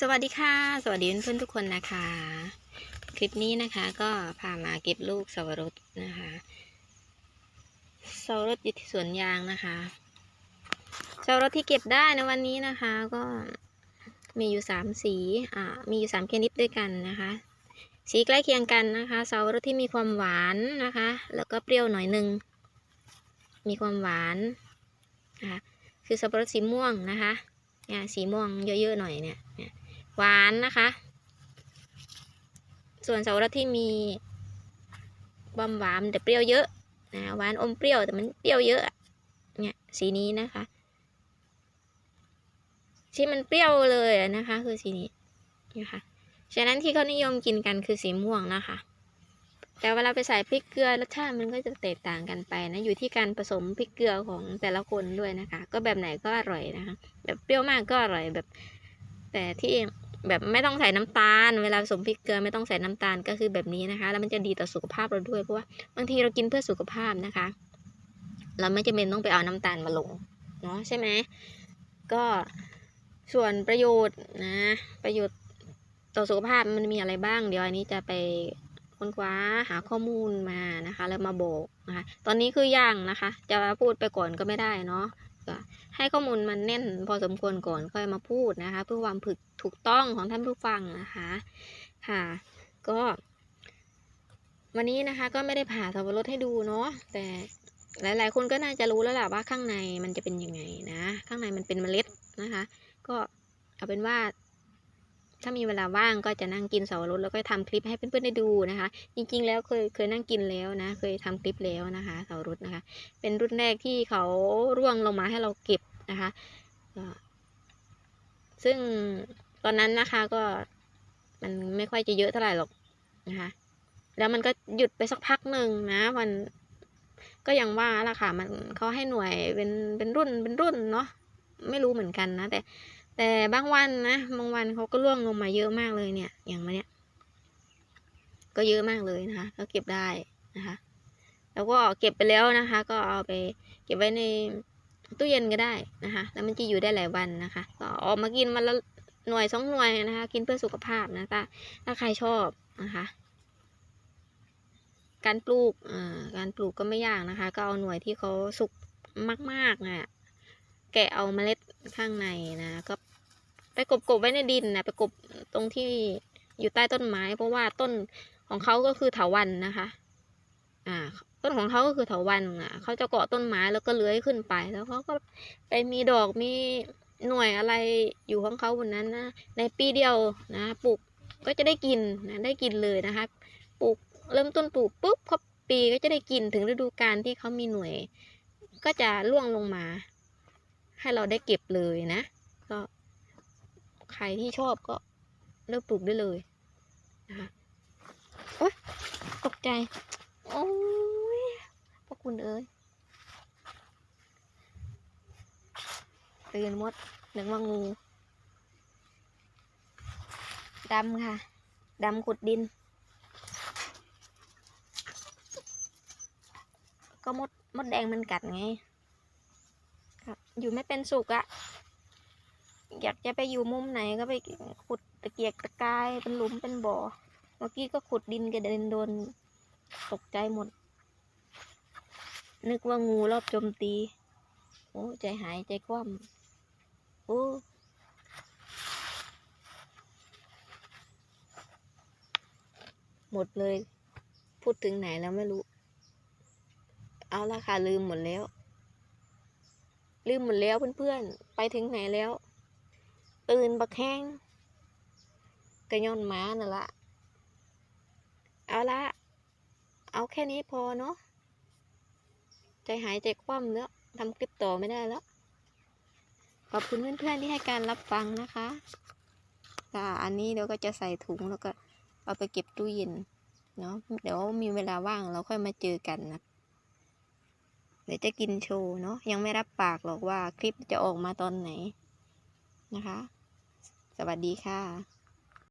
สวัสดีค่ะ สวัสดีเพื่อนๆทุกคนนะคะ คลิปนี้นะคะก็พามาเก็บลูกสวรสนะคะสวรสอยู่ที่สวนยางนะคะสวรสที่เก็บได้ในวันนี้นะคะก็มีอยู่สามสีอ่ามีอยู่สามชนิดด้วยกันนะคะ สีใกล้เคียงกันนะคะสวรสที่มีความหวานนะคะ แล้วก็เปรี้ยวหน่อยหนึงมีความหวานนะคะคือสับปะรดสีม่วงนะคะเนี่ยสีม่วงเยอะๆหน่อยเนี่ย หวานนะคะ ส่วนเสาวรสที่มีความหวานแต่เปรี้ยวเยอะนะหวานอมเปรี้ยวแต่มันเปรี้ยวเยอะเนี่ยสีนี้นะคะที่มันเปรี้ยวเลยนะคะ คือสีนี้นะคะฉะนั้นที่เขานิยมกินกันคือสีม่วงนะคะ แต่เวลาไปใส่พริกเกลือรสชาติมันก็จะแตกต่างกันไปนะ อยู่ที่การผสมพริกเกลือของแต่ละคนด้วยนะคะ ก็แบบไหนก็อร่อยนะคะ แบบเปรี้ยวมากก็อร่อยแบบ แต่ที่ แบบไม่ต้องใส่น้ำตาล เวลาผสมพริกเกลือไม่ต้องใส่น้ำตาลก็คือแบบนี้นะคะ แล้วมันจะดีต่อสุขภาพเราด้วยเพราะว่าบางทีเรากินเพื่อสุขภาพนะคะ เราไม่จำเป็นต้องไปเอาน้ำตาลมาลงเนาะใช่ไหมก็ส่วนประโยชน์นะประโยชน์ต่อสุขภาพมันมีอะไรบ้าง เดี๋ยวอันนี้จะไปค้นคว้าหาข้อมูลมานะคะ แล้วมาบอกนะคะ ตอนนี้คือยังนะคะ จะพูดไปก่อนก็ไม่ได้เนาะ ให้ข้อมูลมันแน่นพอสมควรก่อนค่อยมาพูดนะคะ เพื่อความผึกถูกต้องของท่านผู้ฟังนะคะค่ะ ก็ วันนี้นะคะก็ไม่ได้ผ่าสับปะรดให้ดูเนาะแต่หลาย ๆ คนก็น่าจะรู้แล้วแหละว่าข้างในมันจะเป็นยังไงนะ ข้างในมันเป็นเมล็ดนะคะ ก็เอาเป็นว่า ถ้ามีเวลาว่างก็จะนั่งกินสับปะรดแล้วก็ทำคลิปให้เพื่อนๆได้ดูนะคะ จริงๆ แล้วเคยเคยนั่งกินแล้วนะ เคยทำคลิปแล้วนะคะสับปะรดนะคะ เป็นรุ่นแรกที่เขาร่วงลงมาให้เราเก็บนะคะซึ่งตอนนั้นนะคะก็มันไม่ค่อยจะเยอะเท่าไหร่หรอกนะคะ แล้วมันก็หยุดไปสักพักหนึ่งนะมันก็ยังว่าละค่ะมันเขาให้หน่วยเป็นเป็นรุ่นเป็นรุ่นเนาะไม่รู้เหมือนกันนะแต่ แต่บางวันนะบางวันเขาก็ร่วงลงมาเยอะมากเลยเนี่ย อย่างมาเนี้ยก็เยอะมากเลยนะคะก็เก็บได้นะคะ แล้วก็เก็บไปแล้วนะคะ ก็เอาไปเก็บไว้ในตู้เย็นก็ได้นะคะ แล้วมันจะอยู่ได้หลายวันนะคะ ก็ออกมากินวันละหน่วยสองหน่วยนะคะ กินเพื่อสุขภาพนะถ้าถ้าใครชอบนะคะ การปลูกอ่าการปลูกก็ไม่ยากนะคะ ก็เอาหน่วยที่เขาสุกมากๆนะแกะเอาเมล็ดข้างในนะ ก็ ไปกบๆไว้ในดินนะไปกบตรงที่อยู่ใต้ต้นไม้ เพราะว่าต้นของเขาก็คือเถาวันนะคะ อ่า ต้นของเขาก็คือเถาวันอะเขาจะเกาะต้นไม้แล้วก็เลื้อยขึ้นไป แล้วเขาก็ไปมีดอกมีหน่วยอะไรอยู่ของเขาบนนั้นนะในปีเดียวนะปลูกก็จะได้กินนะได้กินเลยนะคะปลูกเริ่มต้นปลูกปุ๊บครบปีก็จะได้กินถึงฤดูกาลที่เขามีหน่วย ก็จะร่วงลงมา ให้เราได้เก็บเลยนะ ใครที่ชอบก็เริ่มปลูกได้เลยนะคะโอ๊ยตกใจ โอ้ยพวกคุณเอ้ยตื่นมดนึกว่างูดำค่ะดำขุดดิน ก็มดมดแดงมันกัดไงครับอยู่ไม่เป็นสุกอะ อยากจะไปอยู่มุมไหนก็ไปขุดตะเกียกตะกายเป็นหลุมเป็นบ่อ เมื่อกี้ก็ขุดดินกระเด็นโดนตกใจหมด นึกว่างูรอบโจมตี โอ้ใจหายใจคว่ำโอ้หมดเลย พูดถึงไหนแล้วไม่รู้ เอาละค่ะลืมหมดแล้ว ลืมหมดแล้วเพื่อนๆ ไปถึงไหนแล้ว ตื่นบักแห้งกระยอนหมาน่ะละเอาละเอาแค่นี้พอเนาะใจหายใจคว่ำแล้วทำคลิปต่อไม่ได้แล้ว ขอบคุณเพื่อนๆที่ให้การรับฟังนะคะค่ะอันนี้เดี๋ยวก็จะใส่ถุงแล้วก็เอาไปเก็บตู้เย็นเนาะเดี๋ยวมีเวลาว่างเราค่อยมาเจอกันนะเดี๋ยวจะกินโชว์เนาะยังไม่รับปากหรอกว่าคลิปจะออกมาตอนไหน นะคะ สวัสดีค่ะ